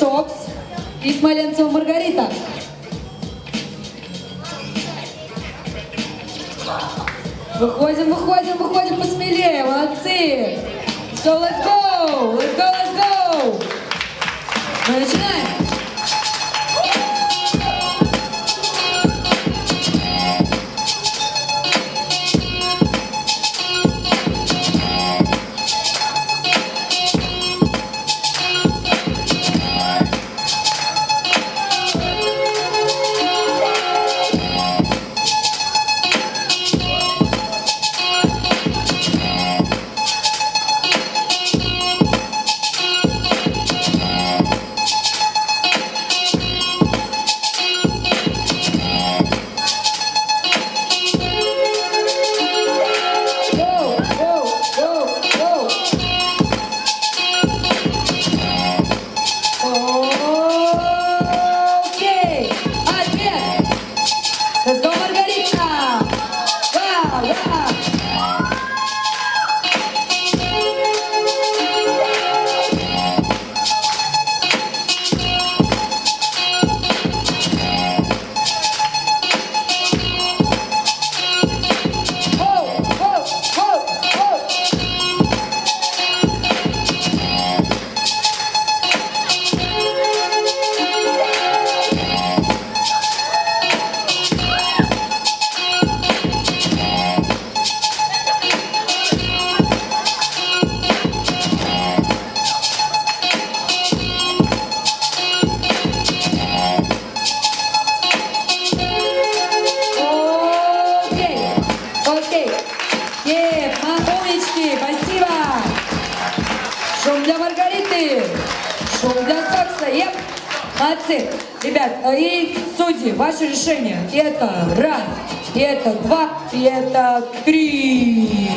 Сокс и Смоленцева Маргарита. Выходим, выходим, выходим посмелее, молодцы. So let's go, let's go, let's go. Начинаем. Е, умнички, спасибо. Шум для Маргариты. Шум для Сокса. Еп. Молодцы. Ребят, и судьи, ваше решение. Это раз, это два, это три.